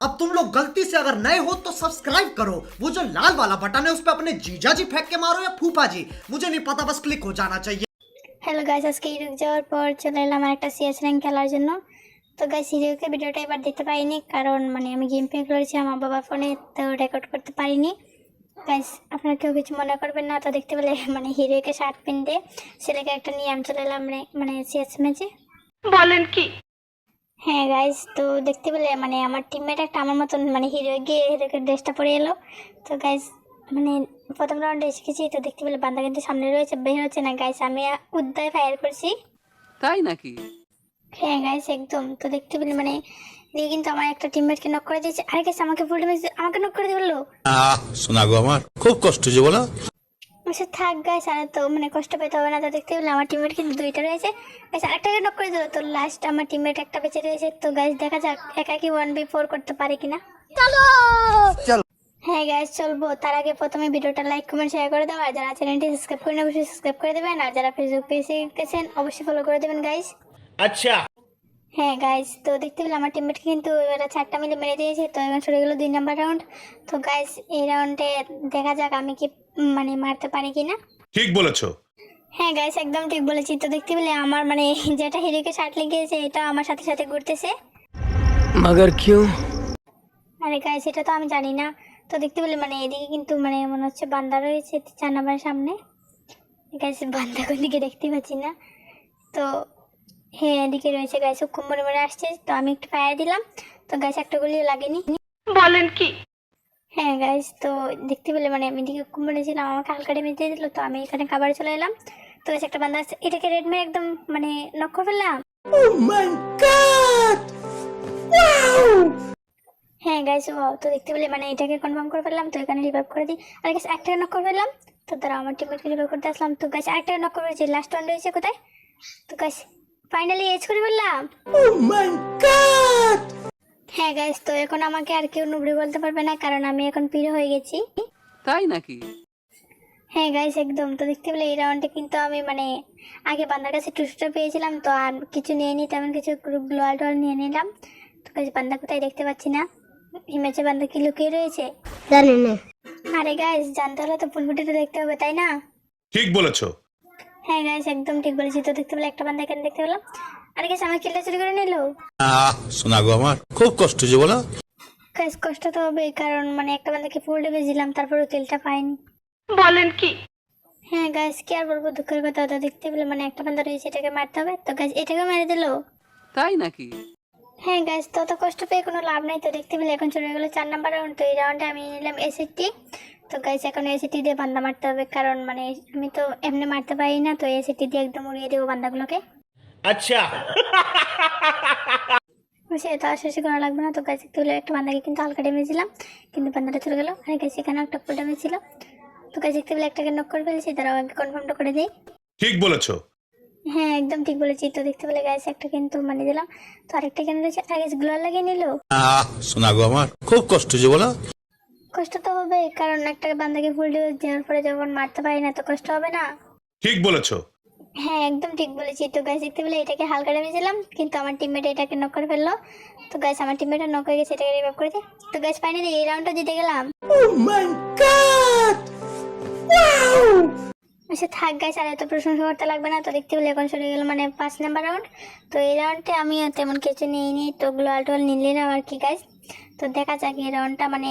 अब तुम लोग गलती से अगर नए हो तो सब्सक्राइब करो वो जो लाल वाला बटन है उस पर अपने जीजा जी फेंक के मारो या फूफा जी मुझे नहीं पता बस क्लिक हो जाना चाहिए হ্যালো গাইস আজকে ইউরোপ যাওয়ার পর চলে এলাম আর একটা সিএস র্যাঙ্ক খেলার জন্য তো গাইস হিরোকে ভিডিওটা এবার দিতে পারিনি কারণ মানে আমি গেম প্লে করেছি আমার বাবার ফোনে তো রেকর্ড করতে পারিনি গাইস আপনারা কেউ কিছু মনে করবেন না তো দেখতে পেলে মানে হিরোকে শার্ট পিনতে ছেলেকে একটা নিয়ে আমি চলে এলাম রে- মানে সিএস ম্যাচে বলেন কি হ্যাঁ গাইস তো দেখতে পেলে মানে আমার টিমমেট একটা আমার মতন মানে হিরো গিয়ে হিরোকে ড্রেসটা পরে এলো। তো গাইস মানে প্রথম রাউন্ডে শিখেছি তো দেখতে পেলে বান্দা কিন্তু সামনে রয়েছে বের হচ্ছে না। গাইস আমি উদ্দায় ফায়ার করছি। তাই নাকি? হ্যাঁ গাইস একদম। তো দেখতে পেলে মানে এদিকে কিন্তু আমার একটা টিমমেটকে নক করে দিয়েছে। আরে গাইস আমাকে ফুল ড্যামেজ আমাকে নক করে দিলো। আহ শোনা গো আমার খুব কষ্ট যে বলো। আচ্ছা থাক গাইস আর তো মানে কষ্ট পেতে হবে না তো দেখতে পেলে আমার টিমের কিন্তু দুইটা রয়েছে। গাইস আরেকটাকে নক করে দিল? তো লাস্ট আমার টিমের একটা বেঁচে রয়েছে। তো গাইস দেখা যাক একা কি ওয়ান বি ফোর করতে পারে কিনা? চলো! হ্যাঁ গাইস চলবো। তার আগে প্রথমে ভিডিওটা লাইক কমেন্ট শেয়ার করে দাও। আর যারা চ্যানেলটি সাবস্ক্রাইব করে অবশ্যই সাবস্ক্রাইব করে দেবেন। আর যারা ফেসবুক পেজে গেছেন অবশ্যই ফলো করে দেবেন গাইস আচ্ছা। হ্যাঁ গাইস তো দেখতে পেলাম আমার টিমমেটকে কিন্তু এবারে চারটা মিলে মেরে দিয়েছে। তো এখন শুরু গেলো দুই নাম্বার রাউন্ড তো গাইস এই রাউন্ডে দেখা যাক আমি কি মানে মারতে পারে কি না ঠিক বলেছ। হ্যাঁ গাইস একদম ঠিক বলেছি। তো দেখতে পেলে আমার মানে যেটা হিরোকে শার্ট লেগেছে এটা আমার সাথে সাথে ঘুরতেছে। মগর কিউ? আরে গাইস এটা তো আমি জানি না। তো দেখতে পেলে মানে এদিকে কিন্তু মানে মনে হচ্ছে বান্দা রয়েছে চার নাম্বার সামনে। গাইস বান্দা কোন দিকে দেখতে পাচ্ছি না। তো হ্যাঁ এদিকে রয়েছে গাইস খুব মনে মনে আসছে। তো আমি একটু ফায়ার দিলাম। তো গাইস একটা গুলি লাগেনি বলেন কি? হ্যাঁ গাইস তো দেখতে পেলে মানে আমি এদিকে খুব মনে ছিলাম আমাকে হালকা ডেমেজ দিয়ে দিল তো আমি এখানে খাবার চলে এলাম। তো গাইস একটা বান্দা আছে এটাকে রেড মেরে একদম মানে নক করে ফেললাম। হ্যাঁ গাইস ও তো দেখতে পেলে মানে এটাকে কনফার্ম করে ফেললাম তো এখানে রিভাইভ করে দিই। আর গাইস একটা নক করে ফেললাম তো তারা আমার টিমমেটকে রিভাইভ করতে আসলাম। তো গাইস আরেকটা নক করে ফেলেছি লাস্ট ওয়ান রয়েছে কোথায়? তো গাইস ফাইনালি এজ করে ফেললাম। হ্যাঁ গাইস তো এখন আমাকে আর কেউ নুবড়ি বলতে পারবে না কারণ আমি এখন পিড়ে হয়ে গেছি। তাই নাকি? হ্যাঁ গাইস একদম। তো দেখতে পেলে এই রাউন্ডে কিন্তু আমি মানে আগে বান্দার কাছে টুসটা পেয়েছিলাম তো আর কিছু নিয়ে নি তেমন কিছু গ্লোয়াল টল নিয়ে নিলাম। তো গাইস বান্দা কোথায় দেখতে পাচ্ছি না? ম্যাচে বান্দা কি লুকিয়ে রয়েছে? জানি না। আরে গাইস জানতে হলে তো ফুলফুটিটা দেখতে হবে তাই না? ঠিক বলেছ। হ্যাঁ গাইস একদম ঠিক বলেছি। তো দেখতে পেলে একটা বান্দা এখানে দেখতে পেলাম। আরে গাইস আমার কিলটা চুরি করে নিলো? আহ শোনা গো আমার খুব কষ্ট যে বলো। গাইস কষ্ট তো হবে কারণ মানে একটা বান্দাকে ফুল ডেবে দিলাম তারপরে কিলটা পাইনি। বলেন কি? হ্যাঁ গাইস কি আর বলব দুঃখের কথা তো দেখতে পেলে মানে একটা বান্দা রয়েছে এটাকে মারতে হবে। তো গাইস এটাকে মেরে দিলো। তাই নাকি? হ্যাঁ গাইস তো তো কষ্ট পেয়ে কোনো লাভ নাই। তো দেখতে পেলে এখন চলে গেলো চার নাম্বার রাউন্ড তো এই রাউন্ডে আমি নিলাম এসিটি তো গাইস এখন এসিটি দিয়ে বান্দা মারতে হবে কারণ মানে আমি তো এমনি মারতে পারি না তো এসিটি দিয়ে একদম উড়িয়ে দেবো বান্দাগুলোকে। আচ্ছা। শেষে করা লাগবে না তো গাছ একটা বান্দাকে কিন্তু হালকা কিন্তু বান্দাটা চলে গেল। আর গাছ এখানে একটা ফুল তো গাছ দেখতে পেলে একটাকে নক করে তারা আমাকে কনফার্মটা করে ঠিক বলেছ। হ্যাঁ একদম ঠিক বলেছি। তো দেখতে পেলে গাছ একটা কিন্তু মানে দিলাম। তো আরেকটা কেন রয়েছে আর গাছ গ্লোয়ার লাগিয়ে নিল? শোনা গো আমার খুব কষ্ট যে বলো। কষ্ট তো হবে কারণ একটা বান্দাকে ফুল ডেমেজ দেওয়ার পরে যখন মারতে পারি না তো কষ্ট হবে না। ঠিক বলেছ। হ্যাঁ একদম ঠিক বলেছি তো গাছ দেখতে পেলে এটাকে হালকা ড্যামেজ দিলাম কিন্তু আমার টিমমেট এটাকে নক করে ফেলল। তো গাছ আমার টিমমেটটা নক হয়ে গেছে এটাকে রিভাইভ করে তো গাছ ফাইনালি এই রাউন্ডটা জিতে গেলাম। ও মাই গড ওয়াও আচ্ছা থাক গাছ আর এত প্রশংসা করতে লাগবে না। তো দেখতে পেলে এখন চলে গেল মানে পাঁচ নাম্বার রাউন্ড তো এই রাউন্ডে আমি তেমন কিছু নিয়ে নিই তো গ্লোয়াল টোয়াল নিলে না আর কি গাছ তো দেখা যাক এই রাউন্ডটা মানে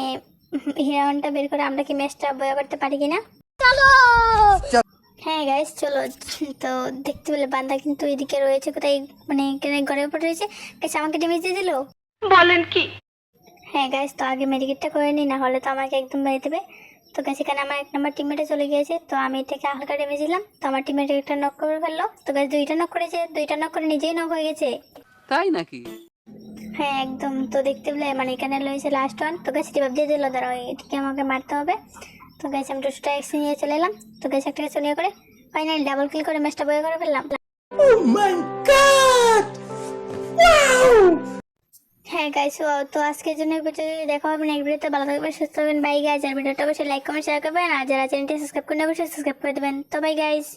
এই রাউন্ডটা বের করে আমরা কি ম্যাচটা বয়া করতে পারি কিনা। হ্যাঁ গাইস চলো তো দেখতে পেলে বান্দা কিন্তু এদিকে রয়েছে কোথায় মানে এখানে ঘরের উপর রয়েছে। গাইস আমাকে ড্যামেজ দিয়ে দিলো? বলেন কি? হ্যাঁ গাইস তো আগে মেডিকেটটা করে নিই না হলে তো আমাকে একদম মেরে দেবে। তো গাছ এখানে আমার এক নম্বর টিমমেটে চলে গিয়েছে তো আমি এটাকে হালকা ডেমে দিলাম। তো আমার টিমমেট একটা নক করে ফেলল। তো গাছ দুইটা নক করেছে দুইটা নক করে নিজেই নক হয়ে গেছে। তাই নাকি? হ্যাঁ একদম। তো দেখতে পেলে মানে এখানে রয়েছে লাস্ট ওয়ান তো গাছ রিভাব দিয়ে দিল দাঁড়াও এটাকে আমাকে মারতে হবে। তো গাছ আমি দুশোটা এক্সি নিয়ে চলে এলাম। তো গাছ একটা কিছু নিয়ে করে। ফাইনালি ডাবল ক্লিক করে ম্যাচটা বয়ে করে ফেললাম। ও মাই গড ওয়াও হ্যাঁ গাইস তো আজকের জন্য এই পর্যন্ত দেখা হবে নেক্সট ভিডিওতে ভালো থাকবেন সুস্থ থাকবেন। বাই গাইস আর ভিডিওটা অবশ্যই লাইক কমেন্ট শেয়ার করবেন। আর যারা চ্যানেলটি সাবস্ক্রাইব করে অবশ্যই সাবস্ক্রাইব করে দেবেন। তো বাই গাইজ